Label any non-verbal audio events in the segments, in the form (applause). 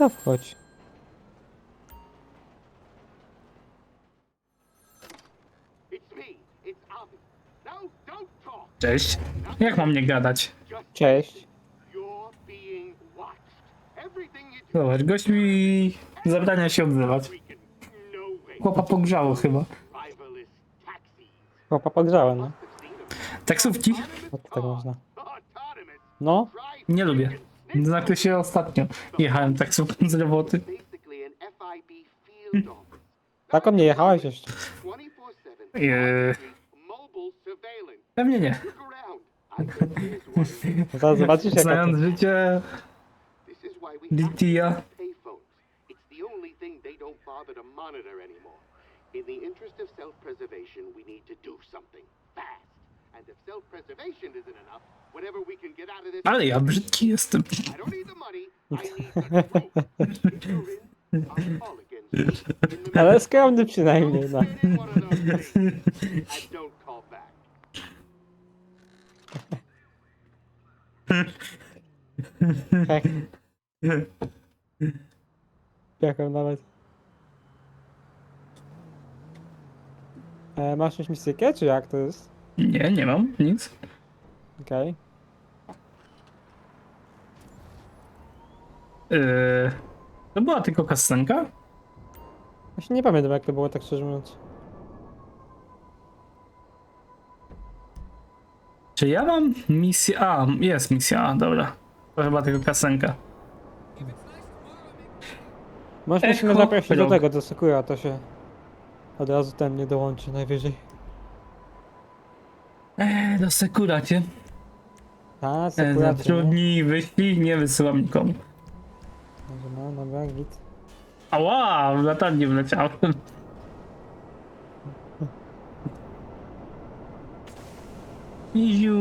No wchodź. Cześć. Jak mam nie gadać? Cześć. Zobacz, gość mi zabrania się odzywać. Chłopa pogrzało chyba. Chłopa pogrzałem, no. Taksówki? Jak tak można? No, Nie lubię. Znaczy się ostatnio jechałem taksówką z roboty. office. tak o mnie jechałeś jeszcze. 24/7 Eee. Pewnie nie. (laughs) Zaraz zobaczysz jak Znając to... życie DT'a. In the interest of self-preservation, we need to do something. And if self-preservation isn't enough, whenever we can get out of this, Ale ja brzydki jestem. I don't need the money. I the (laughs) proof. Ale skromny przynajmniej, no. Tak. Piekłem nawet. E, masz jakąś mistykę, czy jak to jest? Nie, nie mam nic. Okej. Yy, to była tylko kasenka? Właśnie nie pamiętam jak to było, tak szczerze mówiąc. Czy ja mam misję? A, jest misja A, dobra. To chyba tylko kasenka. Może Echo musimy zaprosić do Frog. tego, do Sakura, to się od razu ten nie dołączy najwyżej. Eee, do sekuracie. A, Eee, Sakura, to no. zatrudnij, wyślij, nie wysyłam nikomu. Może no, dobra, git. Ała, w latarnię wleciałem. Iziu.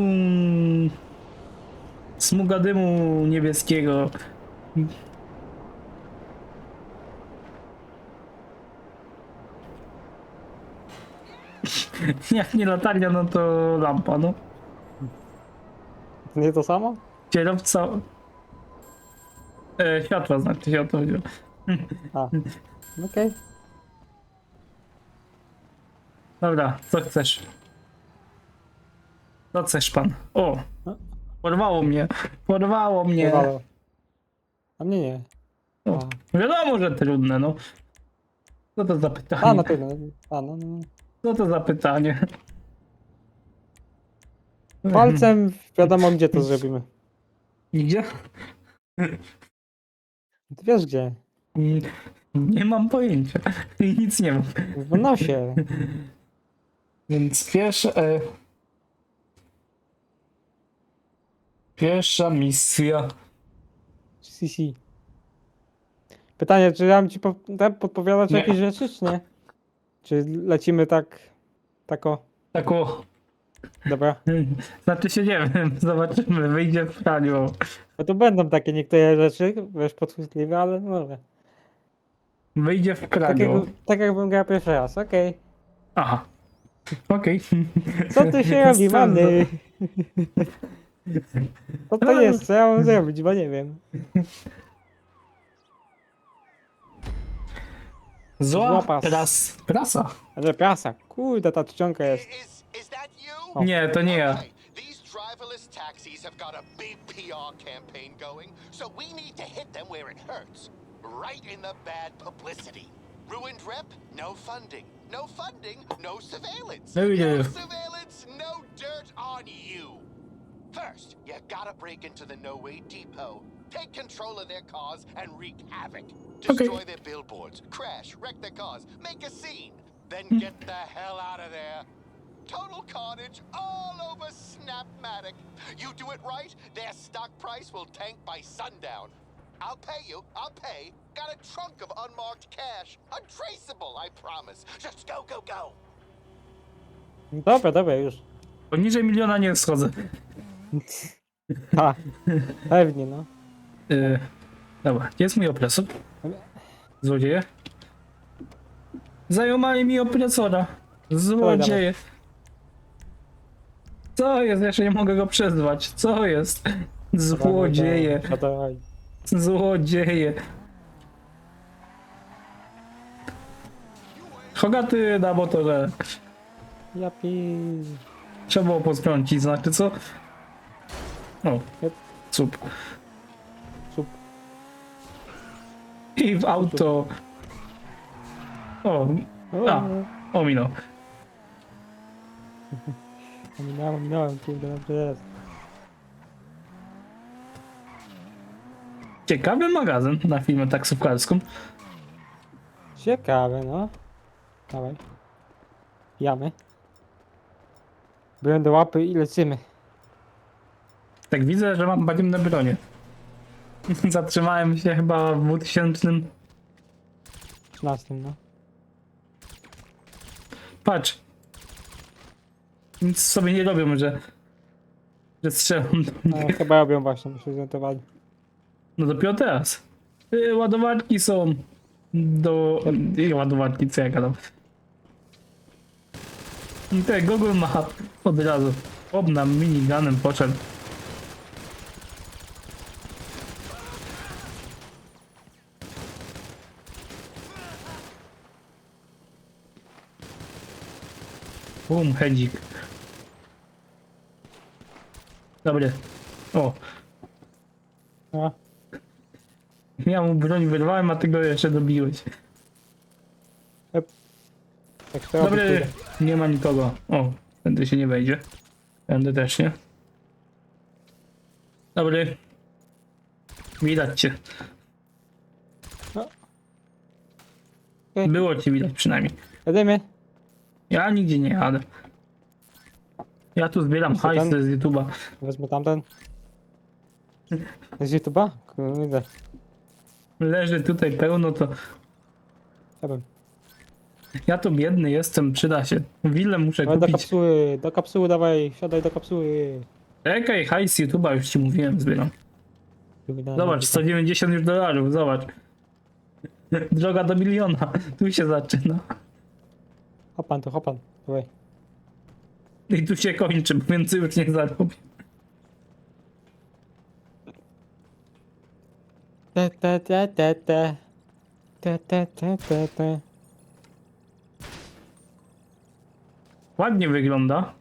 Smuga dymu niebieskiego. (laughs) Jak nie latarnia, no to lampa, no. To nie to samo? Kierowca... E, światła znaczy się o to chodziło. A, okej. Dobra, co chcesz? Co chcesz pan? O! Porwało mnie! Porwało Nie mnie! walą. A mnie nie. No, wiadomo, że trudne, no. Co to za A, pytanie? na pewno. A, no, no. Co to za pytanie? Palcem wiadomo gdzie to zrobimy. Gdzie? Ty wiesz gdzie? Mm, Nie mam pojęcia. I nic nie mam. W nosie. Więc pierwsza... E... Pierwsza misja. CC. Pytanie, czy ja mam ci po, tam podpowiadać Nie. jakieś rzeczy, czy nie? Czy lecimy tak... Tako... Tak o... Dobra. (laughs) Znaczy się nie wiem, (laughs) zobaczymy, wyjdzie w praniu. No to będą takie niektóre rzeczy, wiesz, podchwytliwe, ale no dobra. Wyjdzie w Tak, praniu. jak, tak jakbym grał pierwszy raz, okej. Aha. Okej. Co tu się (laughs) robi, mamy? Co to jest? Co ja mam zrobić, bo nie wiem. Zła Zła pas. pras... prasa. Ale prasa, kurde, ta czcionka jest. Is is that you? Nie, to nie ja. Okay, These driverless taxis have got a big PR campaign going, so we need to hit them where it hurts. Right in the bad publicity. Ruined rep, no funding. No funding, no surveillance. There we no go. surveillance, no dirt on you. First, you gotta break into the No Way Depot, take control of their cars, and wreak havoc. Destroy their billboards, crash, wreck their cars, make a scene. Then hmm. get the hell out of there. Total carnage all over Snapmatic. You do it right, their stock price will tank by sundown. I'll pay you, I'll pay. Got a trunk of unmarked cash. Untraceable, I promise. Just go, go, go. Dobra, dobra, już. Poniżej miliona nie schodzę. (laughs) Ha, pewnie, no. E, dobra, gdzie jest mój opresor? Złodzieje? Zajomali mi opresora. Złodzieje. Co jest? Jeszcze nie mogę go przezwać. Co jest? Złodzieje. Złodzieje. Hogaty na motorze. Japi. Trzeba było posprzącić, znaczy co? O, cup. I w auto. O, A. ominął. Ominąłem, ominąłem, kurde, dobrze jest. Ciekawy magazyn na firmę taksówkarską. Ciekawe, no. Dawaj. Jamy. Byłem do łapy i lecimy. Tak widzę, że mam bagienne bronie. (laughs) Zatrzymałem się chyba w 2000. 13, no. Patrz. Nic sobie nie robią, że. że strzelam do no chyba robią właśnie, muszę zorientowali. No dopiero teraz. Y, Ładowarki są. Do. I ładowarki, co ja gadam. I te Google ma od razu. Obna miniganem poszedł. Bum, hedzik. Dobry. O, No, ja mu broń wyrwałem, a ty go jeszcze dobiłeś. tak to Dobry, nie ma nikogo. O, tędy się nie wejdzie. Tędy też nie. Dobry. Widać cię. Okej. Było cię widać przynajmniej. Jedziemy. Ja nigdzie nie jadę. Ja tu zbieram Co tam? hajs z YouTube'a. Wezmę tamten. Z YouTube'a? Kurde, Leży tutaj pełno, to ja bym. ja to biedny jestem, przyda się. Willę muszę Dawaj do kupić. kapsuły, do kapsuły dawaj, siadaj do kapsuły. Czekaj, hajs z YouTube'a, już ci mówiłem, zbieram. Zobacz, 190 już dolarów, zobacz. Droga do miliona, tu się zaczyna. Hopan to, hopan. Dawaj. I tu się kończy, bo więcej już nie zarobię. Te, te, te, te, te. Te, te, te, te, te. Ładnie wygląda.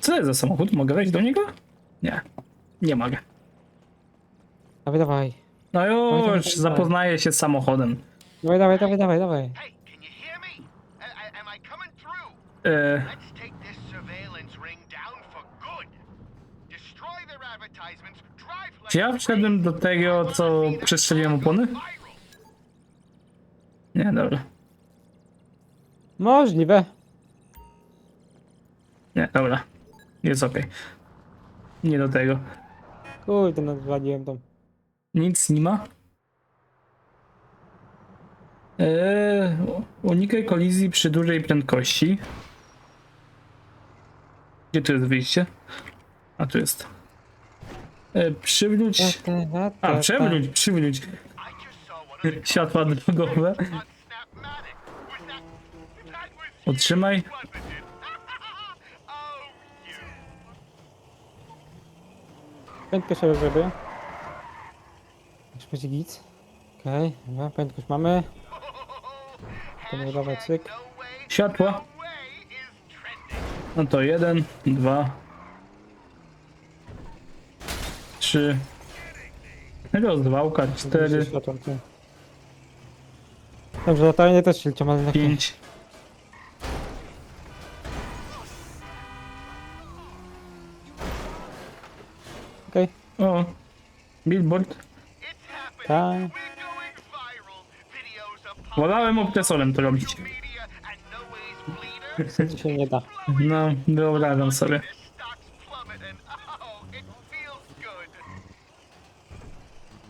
Co to jest za samochód? Mogę wejść do niego? Nie, nie mogę. Dawaj, dawaj. No już, zapoznaję się z samochodem. Dawaj, dawaj, dawaj, dawaj, dawaj. Hey, can you hear me? I, I, am I coming through? E, Let's take this surveillance ring down for good. Destroy their advertisements, drive like czy ja wszedłem do tego, co przestrzeliłem opony? viral. Nie, dobra. Możliwe. Nie, dobra. Jest okej. Nie do tego. Kurde, zwaliłem tą. Nic nie ma. Eee, unikaj kolizji przy dużej prędkości. Gdzie tu jest wyjście? A tu jest. E, przywróć. Te, te, te, A, przewróć, przywróć. Światła drogowe. Otrzymaj. Prędkość sobie zrobię. Już będzie git. Okej, dobra, prędkość mamy. Dawaj, cyk. No Światła. no to jeden, dwa, trzy. Rozwałka, cztery, ty. Dobrze, latarnie też się liczą, ale na pięć. Okej, O, billboard. Tak. Wolałem obcesorem to robić. no. (laughs) To się nie da. No, wyobrażam sobie.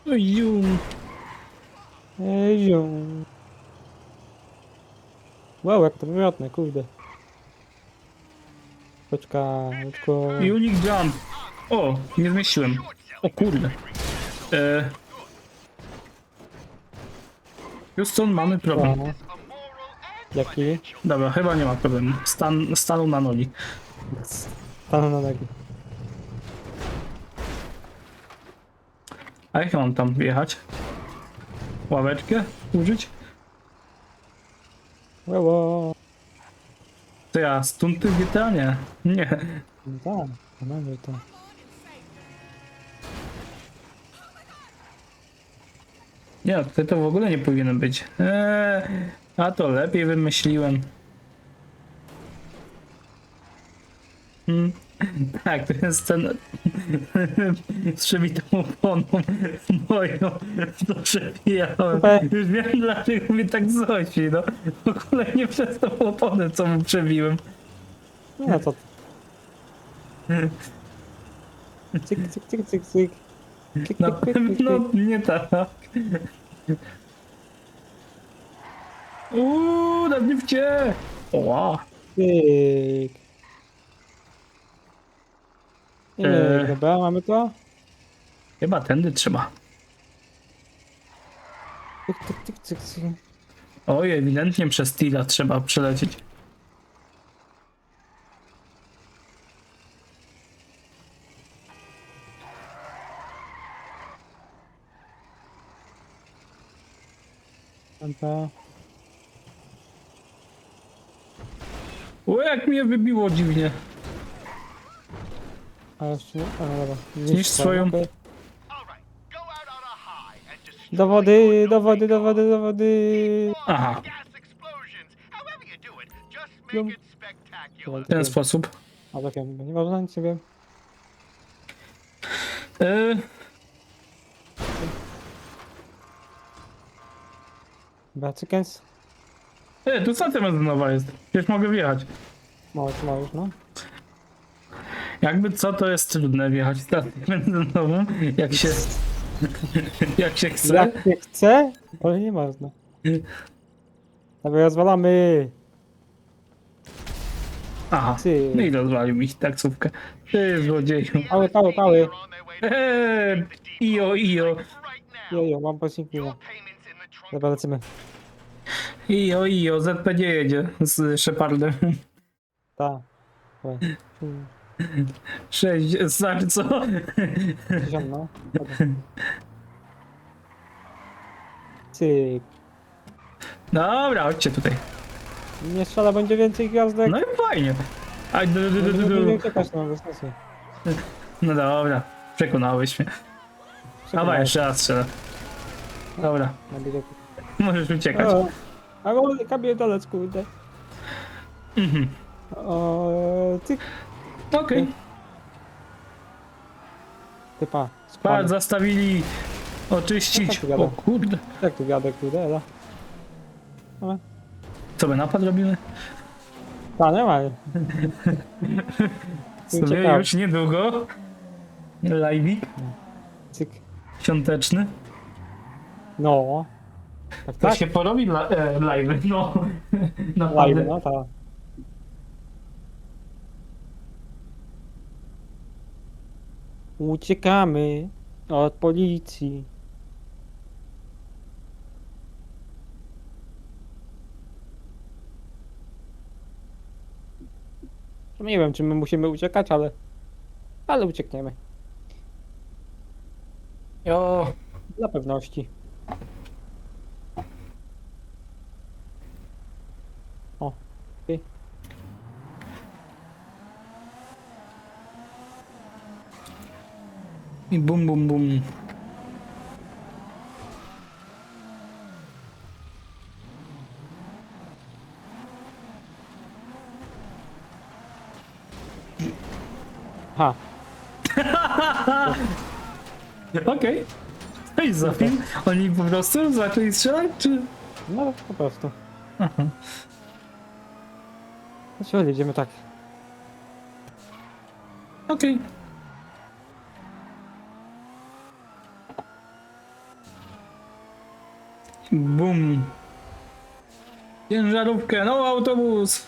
Oju. Ej, zium. Wow, jak to wymiotne, kurde. Poczka, tylko... Unique jump. O, nie zmieściłem. O kurde. E... Houston, mamy problem. Jaki? Dobra, chyba nie ma problemu. Stan, stanął na nogi. Stanę na nogi. A jak ja mam tam wjechać? Ławeczkę użyć? Ło, To ja, stunty w GTA? Nie. Nie. No tak, to. Nie, tutaj to w ogóle nie powinno być. Eee, a to lepiej wymyśliłem. Hmm. Tak, to jest ten (laughs) z przebitą oponą moją, to przebijałem. Super. Już wiem dlaczego mi tak zosi, no. W ogóle nie przez tą oponę, co mu przebiłem. No to. Cyk, cyk, cyk, cyk, cyk. Na pewno klik. nie tak. Uuu, na drifcie! Oła! Nie, Eee. dobra, mamy to. Chyba tędy trzeba. Cyk. Oj, ewidentnie przez Tila trzeba przelecieć. Dobra. O, jak mnie wybiło dziwnie. A jeszcze? A, dobra. Zniszcz swoją- okej. Do wody, do wody, do wody, do wody. Aha, w ten sposób. A tak, nie można nic nie wiem. E, Dobra, cykens. e tu stacja benzynowa jest. Przecież mogę wjechać. Możesz, możesz, no. Jakby co, to jest trudne wjechać stację (laughs) benzynową, jak się... (laughs) jak się chce. Jak nie chce, ale nie można. Dobra, rozwalamy. Aha, Ty. no i rozwalił mi taksówkę. Ty złodzieju. Pały, pały, pały. They're on their way to Eee, ijo, ijo. Jojo, mam posiłki. Dobra, lecimy. Ijo, ijo, ZP nie jedzie z Shepardem. Tak. Dobra. Hmm, Sześć, znaczy co? dziesiąt, no. Dobra. Cyk. Dobra, chodźcie tutaj. Nie strzela, będzie więcej gwiazdek. No i fajnie. Aj, du, du, du, du, du. uciekać, no. No dobra, przekonałeś mnie. Dawaj, jeszcze raz strzelę. Dobra, Na bileku. (laughs) możesz uciekać. O, A wolny kabiedolec, kurde. Mhm. O, cyk. Okej. Typa. Patrz, zastawili oczyścić. Ty gada? O kurde. Jak tu wiadek, kurde, ela. Co my napad robimy? Ta, nie ma. (laughs) Sobie Ciekawe. już niedługo. Live'ik Cyk. świąteczny. No. Tak, To tak. się porobi la, e, live, no. (laughs) Live, Napady. no tak. Uciekamy od policji. Nie wiem, czy my musimy uciekać, ale... Ale uciekniemy. Jo, Dla pewności. O, ty. I bum bum bum. Ha, (laughs) Okej. No i za film. Oni po prostu zaczęli strzelać, czy... no po prostu. Aha. Znaczy, jedziemy tak. Okej. Bum. Ciężarówkę, no autobus.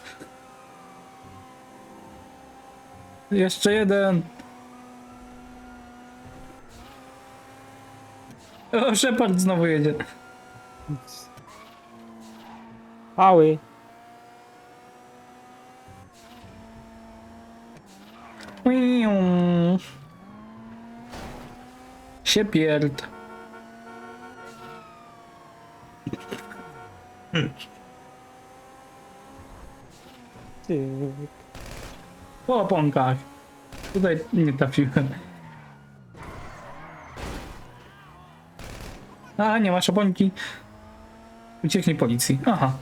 Jeszcze jeden. O, Shepard znowu jedzie. Pały. Się pierd. Ty. Po oponkach. Tutaj nie trafiłem. A, nie masz oponki. Ucieknij policji. Aha,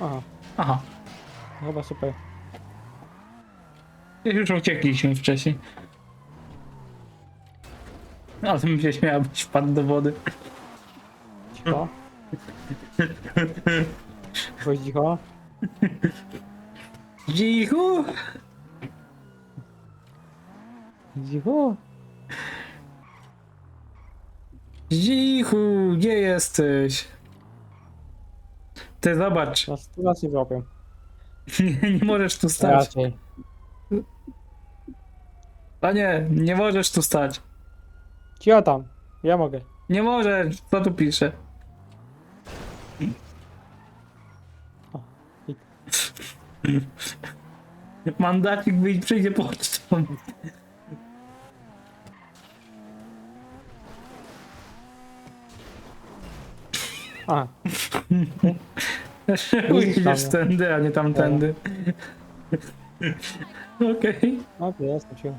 Aha, aha. chyba super. Już uciekliśmy wcześniej. (laughs) Ale bym się śmiał, byś wpadł do wody. Cicho. Chodź cicho. Cichu! Cicho. Cichu, gdzie jesteś? Ty zobacz, Nas, tu nas nie złapią. nie, nie możesz tu stać. Raczej. Panie, nie możesz tu stać. Cicho tam. Ja mogę. Nie możesz, co tu pisze? Mandacik wyjść przyjdzie pocztą. A, (laughs) Idziesz tędy, a nie tamtędy. Okej, okej, jestem cicho.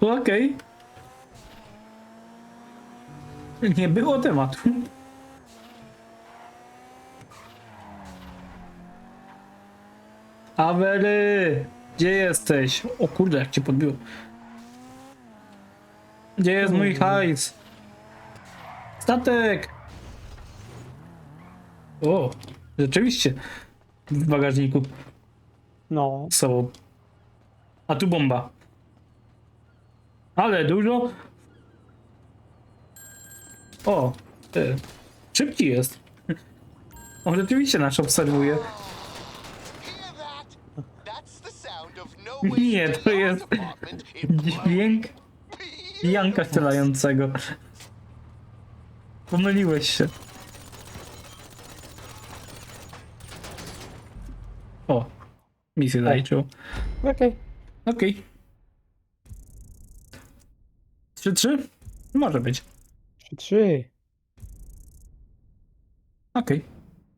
okej. (laughs) Nie było tematu. Awery! Gdzie jesteś? O kurde, jak cię podbiło. Gdzie jest mój hajs? Statek! O, rzeczywiście. W bagażniku No, sobą. A tu bomba. Ale dużo. O, ty. Szybki jest. On rzeczywiście nas obserwuje. Nie, to jest dźwięk Janka strzelającego. Pomyliłeś się. O, misję zaliczył. okej. Okej. 3-3? Może być. Trzy, trzy. Okej.